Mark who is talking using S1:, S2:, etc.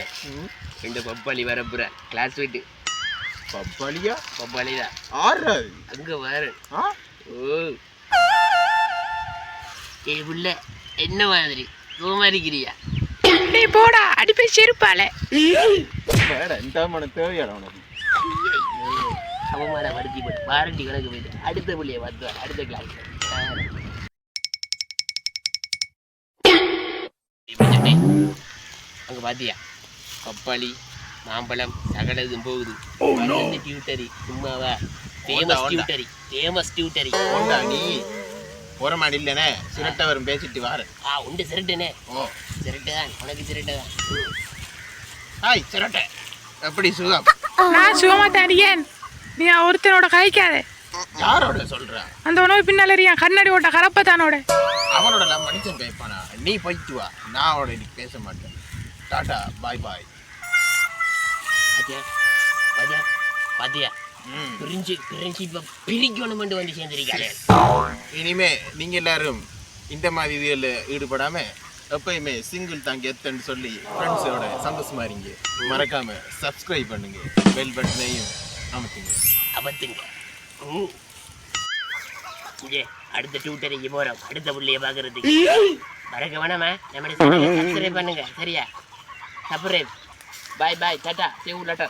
S1: மச்சான் ரெண்டு பப்பாளி வரப்புற கிளாஸ் விட்டு
S2: பப்பாளியா?
S1: பப்பாளி தான்
S2: ஆறு
S1: அங்க வர ஓ. ஏய் புள்ள என்ன மாதிரி? ரோமாரிக்கிறியா
S3: நீ போடா. அடிப்பை செருப்பால.
S2: வேற இந்த மன தேவையான உனக்கு.
S1: அவமான வருத்தி போட்டு வாரண்டி கணக்கு போயிட்டு அடுத்த புள்ளிய பார்த்து அடுத்த கிளாஸ் அங்க பாத்தியா? பப்பாளி மாம்பழம் சகலதும் போகுது. டியூட்டரி சும்மாவா ஃபேமஸ்
S2: ஓண்டா.
S1: டியூட்டரி ஃபேமஸ் டியூட்டரி
S2: போண்டா. நீ போற மாதிரி இல்லைனே சுரட்ட வரும் பேசிட்டு வாரு.
S1: ஆ உண்டு சிரட்டுனே.
S2: ஓ.
S1: சிரட்டு தான் உனக்கு சிரட்டு தான்
S2: ஹாய் சுரட்ட. எப்படி சுகம்?
S3: நான் சுகமா தடியேன் நீ ஒருத்தனோட கழிக்காத
S2: யாரோட சொல்ற?
S3: அந்த உணவு பின்னால எறியான் கண்ணாடி ஓட்ட கரப்பத்தானோட
S2: அவனோட எல்லாம் மனுஷன் கேட்பானா நீ போயிட்டு வா. நான் அவனோட பேச மாட்டேன். டாடா பாய் பாய்.
S1: பாத்தியா? பாத்தியா? பாத்தியா?
S2: ம்.
S1: பிரிஞ்சு பிரிஞ்சு இப்ப பிரிக்கணும்னு வந்து சேர்ந்திருக்காளே.
S2: இனிமே நீங்க எல்லாரும் இந்த மாதிரி இதுல ஈடுபடாம எப்பயுமே சிங்கிள் தாங்க எத்தன்னு சொல்லி ஃப்ரெண்ட்ஸோட சந்தோஷமா இருங்க. மறக்காம சப்ஸ்கிரைப் பண்ணுங்க. பெல் பட்டனையும் அமுத்துங்க.
S1: அபத்துங்க ம். இங்கே அடுத்த டியூட்டரிக்கு போறோம். அடுத்த புள்ளைய பாக்குறதுக்கு மறக்க வேணாமா நம்ம சப்ஸ்கிரைப் பண்ணுங்க. சரியா? சப்ஸ்கிரைப் பாய் பாய் டாட்டா சேவு லாட்டா